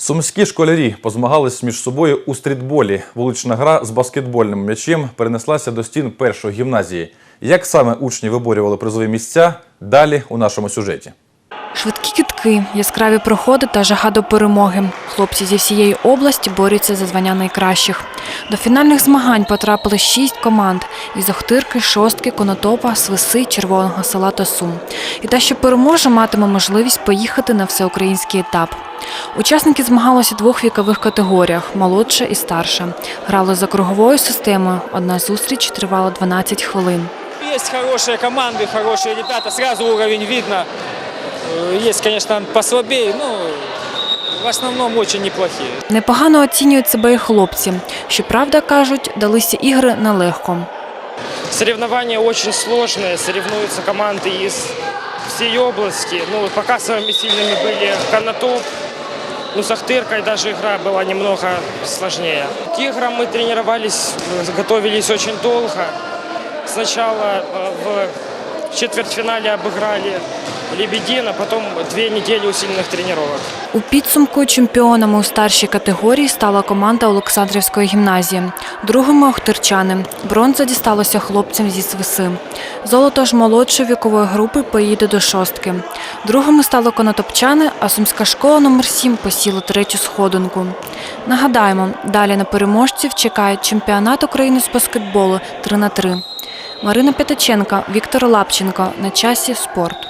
Сумські школярі позмагались між собою у стрітболі. Вулична гра з баскетбольним м'ячем перенеслася до стін першої гімназії. Як саме учні виборювали призові місця? Далі у нашому сюжеті. Швидкі кітки, яскраві проходи та жага до перемоги. Хлопці зі всієї області борються за звання найкращих. До фінальних змагань потрапили шість команд із Охтирки, Шостки, Конотопа, Свиси, Червоного села та Сум. І та, що переможе, матиме можливість поїхати на всеукраїнський етап. Учасники змагалися у двох вікових категоріях молодша і старша. Грали за круговою системою. Одна зустріч тривала 12 хвилин. Есть хорошие команды, хорошие ребята, сразу уровень видно. Э, Есть, конечно, послабее, но в основном очень неплохие. Непогано оцінюють себе і хлопці. Щоправда, кажуть, далися ігри нелегко. Соревнования очень сложные, соревнуются команды из всей области. Ну, пока самыми сильными были Конотоп, ну, с Ахтыркой даже игра была немного сложнее. К играм мы тренировались, э, готовились очень долго. Сначала э, в четвертьфинале обыграли Лебедина, потом две недели усиленных тренировок. У підсумку чемпіонами у старшій категорії стала команда Олександрівської гімназії. Другими охтирчани. Бронза дісталося хлопцям зі свиси. Золото ж молодшої вікової групи поїде до шостки. Другими стали конотопчани, а сумська школа номер 7 посіла третю сходинку. Нагадаємо, далі на переможців чекає чемпіонат України з баскетболу 3 на 3 Марина П'ятаченка, Віктор Лапченко. На часі спорт.